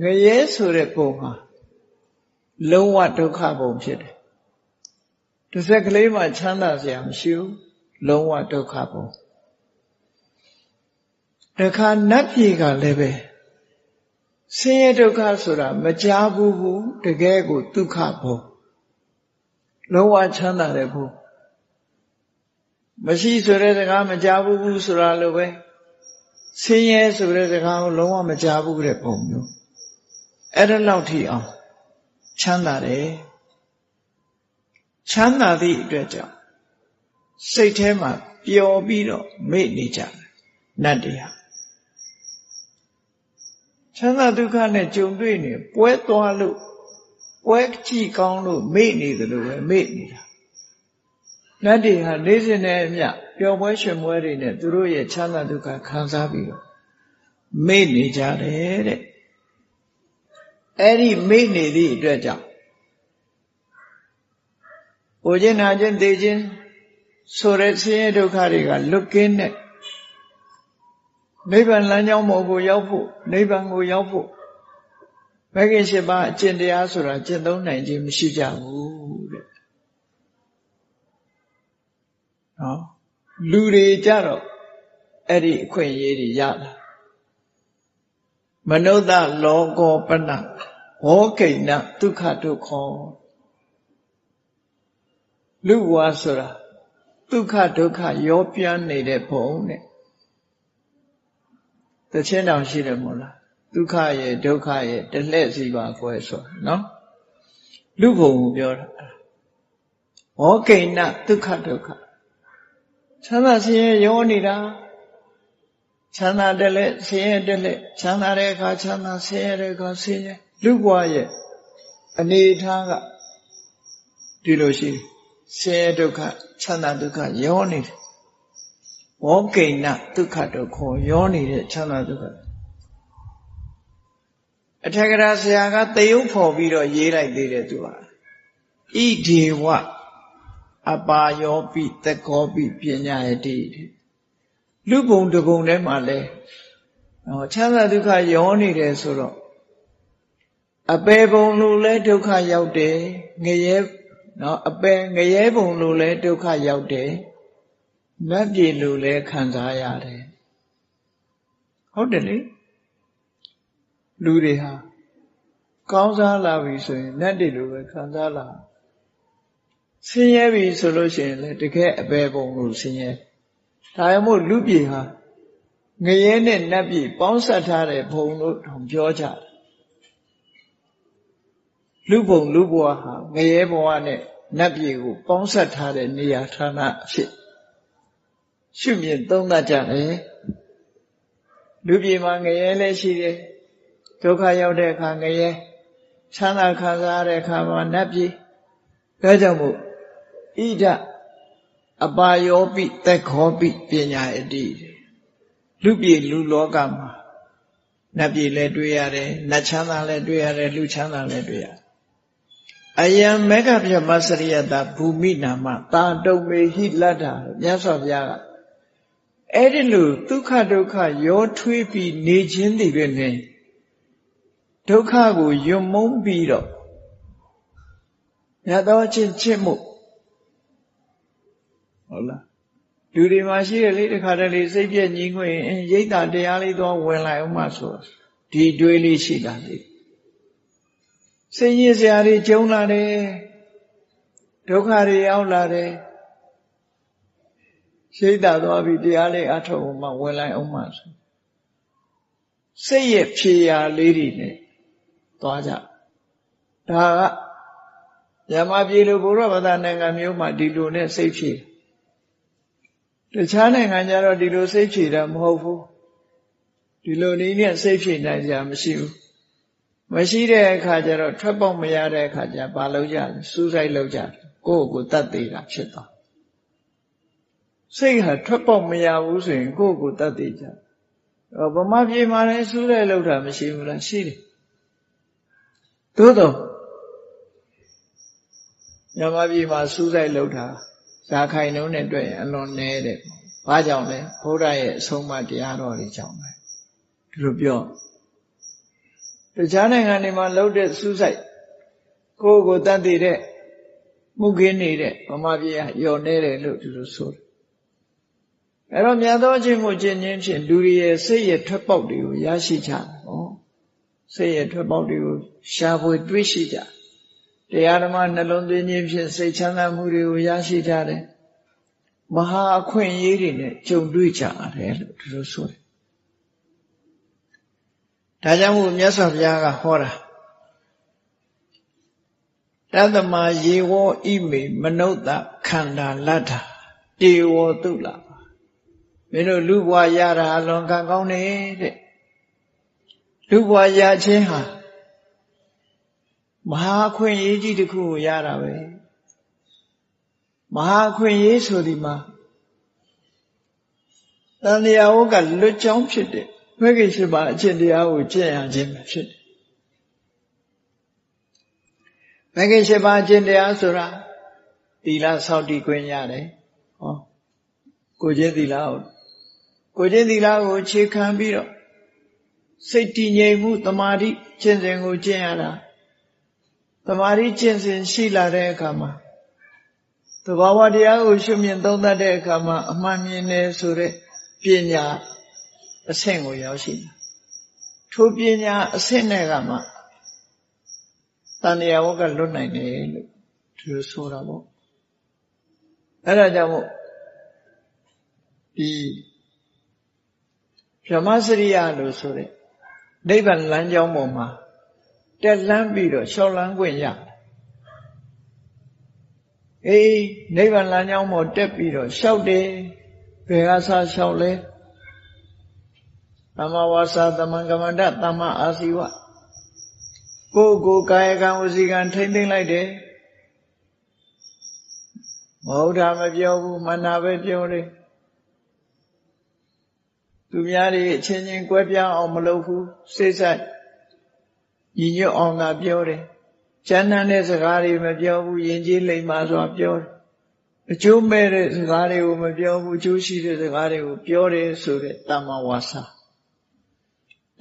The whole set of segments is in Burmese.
ငရဲဆိုတဲ့ပုံဟာလုံးဝဒုက္ခပုံဖြစ်တယ်တစ်စက်ကလေးမှချမ်းသာစရာမရှိဘူးလုံးဝဒုက္ခပုံတခါနတ်ပြည်ကလည်းပဲဆင်းရဲဒုက္ခဆိုတာမကြားဘူးဘူးတကယ်ကိုဒုက္ခပုံလုံးဝချမ်းသာတဲ့ဘုမရှိဆိုတဲ့စကားမကြားဘူးဘူးဆိုတာလိုပဲဆင်းရဲဆိုတဲ့စကားကိုလုံးဝမကြားဘူးတဲ့ပုံမျိုး အဲ့ဒါလောက်ထိအောင်ချမ်းသာတယ်ချမ်းသာသည့်အတွက်ကြောင့်စိတ်ထဲမှာပျော်ပြီးတော့မေ့နေကြတယ်နတ်တရားချမ်းသာဒုက္ခနဲ့ကြုံတွေ့နေပွဲသွားလို့ပွဲကြည့်ကောင်းလို့မေ့နေတယ်လို့ပဲမေ့နေတာနတ်တွေဟာနေစဉ်နဲ့အမျှပျော်ပွဲရွှင်ပွဲတွေနဲ့သူတို့ရဲ့ချမ်းသာဒုက္ခခံစားပြီးတော့မေ့နေကြတယ်တဲ့ အဲ့ဒီမေ့နေသည့်အတွက်ကြောင့်။ကိုခြင်းနာခြင်းသိခြင်းဆိုတဲ့ဆင်းရဲဒုက္ခတွေကလွတ်ကင်းတဲ့နိဗ္ဗာန်လမ်းကြောင်းပေါ်ကိုရောက်ဖို့နိဗ္ဗာန်ကိုရောက်ဖို့မဂ္ဂင်၈ပါးအကျင့်တရားဆိုတာကျင့်သုံးနိုင်ခြင်းမရှိကြဘူးတဲ့။နော်လူတွေကြတော့အဲ့ဒီအခွင့်အရေးတွေရတာမနုဿလောကောပန ဟောကိဏဒုက္ခဒုက္ခလူဘဝဆိုတာဒုက္ခဒုက္ခရောပြန်းနေတဲ့ဘုံတဲ့တခြင်းတောင်ရှိတယ်မို့လားဒုက္ခရဲ့ဒုက္ခရဲ့တလှည့်စီပါကွယ်ဆိုနော်လူဘုံကိုပြောတာဟောကိဏဒုက္ခဒုက္ခချမ်းသာဆင်းရဲရောနေတာချမ်းသာတယ်လဲဆင်းရဲတယ်လဲချမ်းသာတဲ့အခါချမ်းသာဆင်းရဲတဲ့အခါဆင်းရဲ လူဘဝရဲ့အနေထားကဒီလိုရှိတယ်ဆင်းရဲဒုက္ခချမ်းသာဒုက္ခရောနေတယ်ဝေါကိဏဒုက္ခဒုက္ခရောနေတဲ့ချမ်းသာဒုက္ခအထက်ကရာဆရာကတယုတ်ဖော်ပြီးတော့ရေးလိုက်သေးတယ်သူကဣဒေဝအပါယောပိတကောပိပညာယတိလူပုံတပုံထဲမှာလဲဟောချမ်းသာဒုက္ခရောနေတယ်ဆိုတော့ အပေပုံလို့လဲဒုက္ခရောက်တယ်ငရဲနော်အပယ်ငရဲပုံလို့လဲဒုက္ခရောက်တယ်နတ်ပြည်လို့လဲခံစားရတယ်ဟုတ်တယ်လေလူတွေဟာကောင်းစားလာပြီဆိုရင်နတ်တွေလိုပဲခံစားလာဆင်းရဲပြီဆိုလို့ရှိရင်လေတကယ်အပယ်ပုံလို့ဆင်းရဲဒါရမို့လူပြည်ဟာငရဲနဲ့နတ်ပြည်ပေါင်းဆက်ထားတဲ့ဘုံလို့တောင်ပြောကြတယ် လူဘုံလူဘဝဟာငရဲဘဝနဲ့နတ်ပြည်ကိုပေါင်းဆက်ထားတဲ့နေရာဌာနအဖြစ်ရှုမြင်သုံးသပ်ကြတယ်လူပြည်မှာငရဲလည်းရှိတယ်ဒုက္ခရောက်တဲ့အခါငရဲချမ်းသာခံစားတဲ့အခါမှာနတ်ပြည်ဒါကြောင့်မို့ဣဒအပါယောပိသက်ခောပိပညာအတိလူပြည်လူလောကမှာနတ်ပြည်လည်းတွေ့ရတယ်နတ်ချမ်းသာလည်းတွေ့ရတယ်လူချမ်းသာလည်းတွေ့ရတယ် အယံမေဃပြမစရိယတဘူမိနာမတာတုံမေဟိလတ္တာမြတ်စွာဘုရားကအဲ့ဒီလိုဒုက္ခဒုက္ခရောထွေးပြီးနေခြင်းတည်ပဲနဲ့ဒုက္ခကိုယွံမုန်းပြီးတော့မြတ်သောချင်းချစ်မှုဟုတ်လားလူတွေမှာရှိရလေတခါတလေစိတ်ပြည့်ငြိမ်ခွင့်ရိတ်တာတရားလေးတော့ဝင်လာအောင်မှဆိုဒီတွေးလေးရှိတာလေ စိတ်ရည်စရာတွေကျုံလာတယ်ဒုက္ခတွေရောက်လာတယ်ရှိတာသွားပြီတရားလေးအထောက်မှဝင်လိုက်အောင်မှဆိုစိတ်ရဲ့ဖြေရာလေးတွေနဲ့သွားကြဒါကယမပြည်လိုဘုရားဗဒနိုင်ငံမျိုးမှာဒီလိုနဲ့စိတ်ဖြေတခြားနိုင်ငံကြတော့ဒီလိုစိတ်ဖြေတာမဟုတ်ဘူးဒီလိုနည်းနဲ့စိတ်ဖြေနိုင်ကြမရှိဘူး မရှိတဲ့အခါကျတော့ထွက်ပေါက်မရတဲ့အခါကျဘာလုပ်ကြလဲစူးစိုက်လုပ်ကြတယ်ကိုယ့်ကိုယ်တတ်သေးတာဖြစ်သွားစိတ်ဟာထွက်ပေါက်မရဘူးဆိုရင်ကိုယ့်ကိုယ်တတ်သေးကြဗမာပြည်မှာလည်းစူးစိုက်လုပ်တာမရှိဘူးလားရှိတယ်သို့တော့ညမပြည်မှာစူးစိုက်လုပ်တာဇာခိုင်နှုံးနဲ့တွေ့ရင်အလွန်နည်းတယ်ဘာကြောင့်လဲဘုရားရဲ့အဆုံးအမတရားတော်တွေကြောင့်ပဲဒီလိုပြော တခြားနိုင်ငံတွေမှာလှုပ်တဲ့စူးစိုက်ကိုယ့်ကိုတတ်သိတဲ့မှုခင်းနေတဲ့ဗမာပြည်ကယော်နေတယ်လို့ဒီလိုဆိုတယ်အဲ့တော့မြတ်သောအချင်းကိုကျင့်ခြင်းဖြင့်လူတွေရဲ့စိတ်ရဲ့ထွက်ပေါက်တွေကိုရရှိကြတယ်ဟောစိတ်ရဲ့ထွက်ပေါက်တွေကိုရှားဖွေတွေးရှိကြတရားဓမ္မနှလုံးသွင်းခြင်းဖြင့်စိတ်ချမ်းသာမှုတွေကိုရရှိကြတယ်မဟာအခွင့်အရေးတွေနဲ့ကြုံတွေ့ကြရတယ်လို့ဒီလိုဆိုတယ် ဒါကြောင့်မို့မြတ်စွာဘုရားကဟောတာတသမယေဝဣမေမနုဿခန္ဓာလတ္ထတေဝတုလမင်းတို့လူဘဝရတာအလွန်ကံကောင်းနေတဲ့လူဘဝရခြင်းဟာမဟာခွင့်ရေးကြီးတစ်ခုကိုရတာပဲမဟာခွင့်ရေးဆိုဒီမှာတန်တရားဝကလွတ်ကြောင်းဖြစ်တဲ့ မဂ္ဂင်ရှိပါအကျင့်တရားကိုကျင့်ရခြင်းပဲဖြစ်တယ်မဂ္ဂင်ရှိပါအကျင့်တရားဆိုတာသီလစောင့်တည်ခွင့်ရတယ်ဟောကိုချင်းသီလကိုကိုချင်းသီလကိုခြေခံပြီးတော့စိတ်တည်ငြိမ်မှုတမာတိကျင့်စဉ်ကိုကျင့်ရတာတမာတိကျင့်စဉ်ရှိလာတဲ့အခါမှာသဘာဝတရားကိုရှုမြင်သုံးသပ်တဲ့အခါမှာအမှန်မြင်နေဆိုတဲ့ပညာ အဆင့်ကိုရောက်ရှိတာထိုပညာအဆင့်နဲ့ကမှတန်တရားဝကလွတ်နိုင်တယ်လို့သူဆိုတာပေါ့အဲ့ဒါကြောင့်မို့ဒီဗြဟ္မစရိယလို့ဆိုတဲ့နိဗ္ဗာန်လမ်းကြောင်းပေါ်မှာတက်လန်းပြီးတော့လျှောက်လန်းခွင့်ရအေးနိဗ္ဗာန်လမ်းကြောင်းပေါ်တက်ပြီးတော့လျှောက်တယ်ဘယ်ကစားလျှောက်လဲ သမ္မာဝါစာသမံကမ္မန္တသမ္မာအာစီဝကိုယ်ကိုကာယကံဝစီကံထိမ့်သိမ့်လိုက်တယ်မဟုတ်တာမပြောဘူးမနာပဲပြောတယ်သူများတွေအချင်းချင်းကွဲပြားအောင်မလုပ်ဘူးစိတ်ဆက်ညီညွတ်အောင်သာပြောတယ်ကျမ်းမ်းတဲ့စကားတွေမပြောဘူးယဉ်ကျေးလိမ္မာစွာပြောတယ်အကျိုးမဲ့တဲ့စကားတွေကိုမပြောဘူးအကျိုးရှိတဲ့စကားတွေကိုပြောတယ်ဆိုတဲ့တမ္မာဝါစာ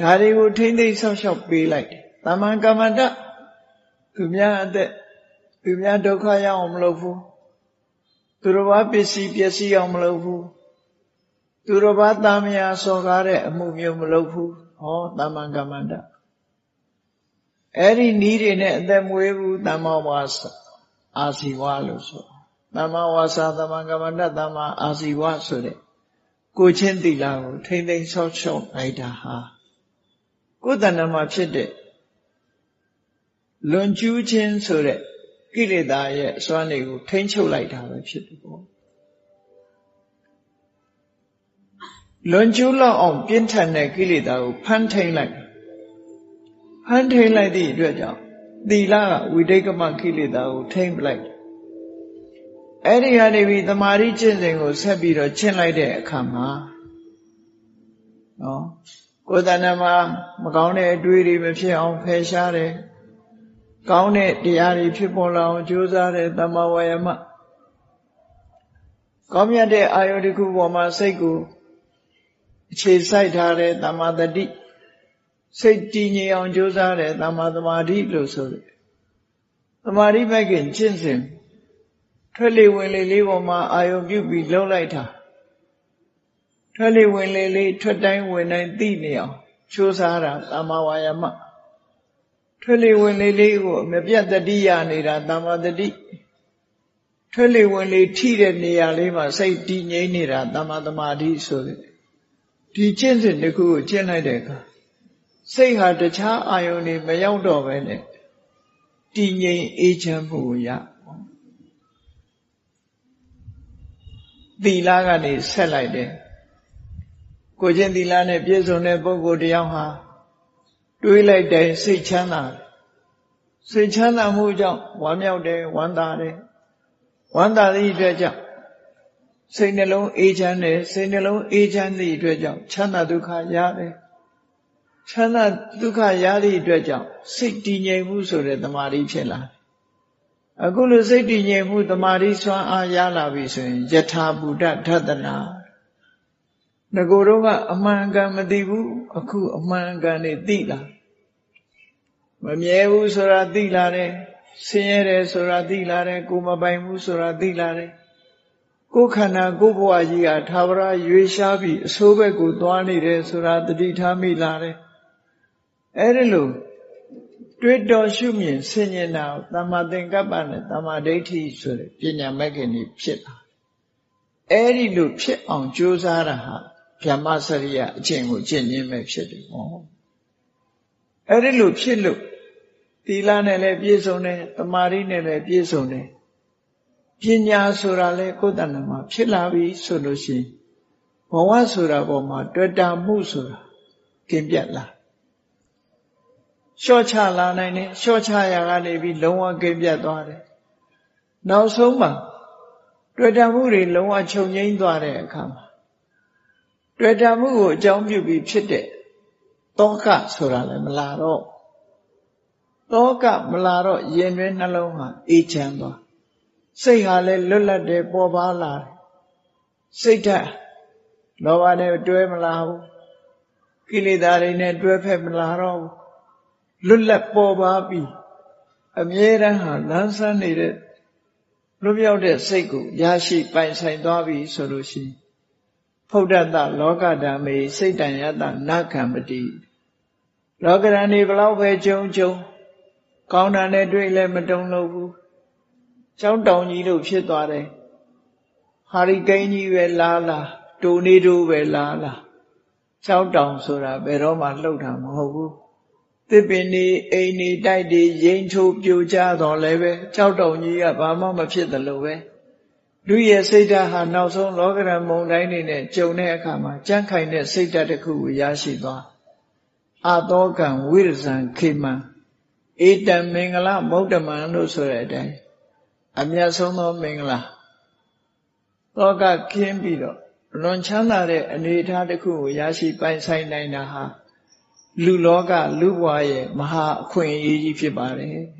ဒါတွေကိုထိမ့်သိမ့်ဆောက်ရှောက်ပေးလိုက်တယ်တမန်ကမ္မတသူများအသက်သူများဒုက္ခရအောင်မလုပ်ဘူးသူတော်ဘာပစ္စည်းပျက်စီးအောင်မလုပ်ဘူးသူတော်ဘာတာမယာစော်ကားတဲ့အမှုမျိုးမလုပ်ဘူးဟောတမန်ကမ္မတအဲ့ဒီနီးတွေနဲ့အသက်မွေးဘူးတမ္မာဝါစာအာစီဝါလို့ဆိုတမ္မာဝါစာတမန်ကမ္မတတမ္မာအာစီဝါဆိုတဲ့ကိုချင်းတိလာကိုထိမ့်သိမ့်ဆောက်ရှောက်လိုက်တာဟာ ကိုယ်တဏ္ဍမှာဖြစ်တဲ့လွန်ကျူးခြင်းဆိုတဲ့ကိလေသာရဲ့အစွမ်းတွေကိုထိမ့်ချုပ်လိုက်တာပဲဖြစ်တယ်ပေါ့လွန်ကျူးလောက်အောင်ပြင်းထန်တဲ့ကိလေသာကိုဖမ်းထိန်လိုက်ဖမ်းထိန်လိုက်သည့်အတွက်ကြောင့်သီလကဝိတိတ်ကမကိလေသာကိုထိမ့်ပလိုက်အဲ့ဒီကနေပြီးတမာရီကျင့်စဉ်ကိုဆက်ပြီးတော့ကျင့်လိုက်တဲ့အခါမှာနော် ကိုယ်တဏ္ဍမှာမကောင်းတဲ့အတွေးတွေမဖြစ်အောင်ဖယ်ရှားတယ်ကောင်းတဲ့တရားတွေဖြစ်ပေါ်လာအောင်ကြိုးစားတဲ့တမ္မာဝါယမကောင်းမြတ်တဲ့အာယုတစ်ခုပေါ်မှာစိတ်ကိုအခြေစိုက်ထားတဲ့တမ္မာတတိစိတ်တည်ငြိမ်အောင်ကြိုးစားတဲ့တမ္မာသမာဓိလို့ဆိုတယ်သမာဓိဘက်ကကျင့်စဉ်ထွက်လေဝင်လေလေးပေါ်မှာအာယုပြုပြီးလှုပ်လိုက်တာ ထွက်လေဝင်လေလေးထွက်တိုင်းဝင်တိုင်းသိနေအောင်ကြိုးစားတာတမ္မာဝါယမထွက်လေဝင်လေလေးကိုမပြတ်တတိယနေတာတမ္မာတတိထွက်လေဝင်လေထိတဲ့နေရာလေးမှာစိတ်တည်ငြိမ်နေတာတမ္မာသမာဓိဆိုတဲ့ဒီကျင့်စဉ်တစ်ခုကိုကျင့်လိုက်တဲ့အခါစိတ်ဟာတခြားအာယုန်တွေမရောက်တော့ပဲနဲ့တည်ငြိမ်အေးချမ်းမှုကိုရသီလကနေဆက်လိုက်တယ် ကိုချင်းသီလနဲ့ပြည့်စုံတဲ့ပုဂ္ဂိုလ်တယောက်ဟာတွေးလိုက်တိုင်းစိတ်ချမ်းသာစိတ်ချမ်းသာမှုကြောင့်ဝမ်းမြောက်တယ်ဝမ်းသာတယ်ဝမ်းသာသည့်အတွက်ကြောင့်စိတ်နှလုံးအေးချမ်းတယ်စိတ်နှလုံးအေးချမ်းသည့်အတွက်ကြောင့်ချမ်းသာဒုက္ခရတယ်ချမ်းသာဒုက္ခရသည့်အတွက်ကြောင့်စိတ်တည်ငြိမ်မှုဆိုတဲ့တမာတိဖြစ်လာအခုလိုစိတ်တည်ငြိမ်မှုတမာတိဆွမ်းအားရလာပြီဆိုရင်ယထာဘူတဓတနာ ငကိုတော့ကအမှန်ကန်မသိဘူးအခုအမှန်ကန်နေသိလာမမြဲဘူးဆိုတာသိလာတယ်ဆင်းရဲတယ်ဆိုတာသိလာတယ်ကိုမပိုင်ဘူးဆိုတာသိလာတယ်ကိုယ်ခန္ဓာကိုယ်ဘဝကြီးဟာသာဝရရွေရှားပြီးအဆိုးဘက်ကိုသွားနေတယ်ဆိုတာတတိထားမိလာတယ်အဲ့ဒီလိုတွေးတော်ရှုမြင်ဆင်ញင်တာကိုတမ္မာသင်္ကပ္ပနဲ့တမ္မာဒိဋ္ဌိဆိုတဲ့ပညာမဲ့ခင်ကြီးဖြစ်လာအဲ့ဒီလိုဖြစ်အောင်ကြိုးစားတာဟာ ဗြဟ္မစရိယအကျင့်ကိုကျင့်ခြင်းပဲဖြစ်တယ်ဟောအဲ့ဒီလိုဖြစ်လို့သီလနဲ့လည်းပြည့်စုံတယ်တမာရီနဲ့လည်းပြည့်စုံတယ်ပညာဆိုတာလေကိုယ်တဏ္ဍမှာဖြစ်လာပြီဆိုလို့ရှိရင်ဘဝဆိုတာပေါ်မှာတွေ့တာမှုဆိုတာကင်းပြတ်လာလျှော့ချလာနိုင်တယ်လျှော့ချရာကနေပြီးလုံးဝကင်းပြတ်သွားတယ်နောက်ဆုံးမှာတွေ့တာမှုတွေလုံးဝချုပ်ငိမ့်သွားတဲ့အခါမှာ တွေ့တာမှုကိုအကြောင်းပြုပြီးဖြစ်တဲ့တောကဆိုတာလည်းမလာတော့တောကမလာတော့ရင်တွင်နှလုံးဟာအေးချမ်းသွားစိတ်ဟာလည်းလွတ်လပ်တယ်ပေါ်ပါလာတယ်စိတ်ဓာတ်လောဘနဲ့တွဲမလာဘူးကိလေသာတွေနဲ့တွဲဖက်မလာတော့ဘူးလွတ်လပ်ပေါ်ပါပြီအမြဲတမ်းဟာလန်းဆန်းနေတဲ့လွတ်မြောက်တဲ့စိတ်ကိုရရှိပိုင်ဆိုင်သွားပြီဆိုလို့ရှိရင် ဖုဒ္ဒတလောကဓာမေစိတ်တန်ယတနာခံပတိလောကရန်ဒီဘလောက်ပဲကြုံကြုံကောင်းတာနဲ့တွေ့လည်းမတုံလို့ဘူးကျောင်းတောင်ကြီးလို့ဖြစ်သွားတယ်ဟာရီကိန်းကြီးပဲလာလာတူနေတူပဲလာလာကျောင်းတောင်ဆိုတာဘယ်တော့မှလှုပ်တာမဟုတ်ဘူးသစ်ပင်နေအိမ်နေတိုက်တွေရိမ့်ချိုးပြိုကျတော့လည်းပဲကျောင်းတောင်ကြီးကဘာမှမဖြစ်တယ်လို့ပဲ လူရဲ့စိတ်ဓာတ်ဟာနောက်ဆုံးလောကရန်မုံတိုင်းနေနဲ့ကြုံတဲ့အခါမှာကြမ်းခိုင်တဲ့စိတ်ဓာတ်တစ်ခုကိုရရှိသွားအာတောကံဝိရဇံခေမံဧတံမင်္ဂလမုဒ္ဓမံလို့ဆိုတဲ့အတိုင်းအမြတ်ဆုံးသောမင်္ဂလာသောကခင်းပြီးတော့လွန်ချမ်းသာတဲ့အနေအထားတစ်ခုကိုရရှိပိုင်ဆိုင်နိုင်တာဟာလူလောကလူဘဝရဲ့မဟာအခွင့်အရေးကြီးဖြစ်ပါတယ်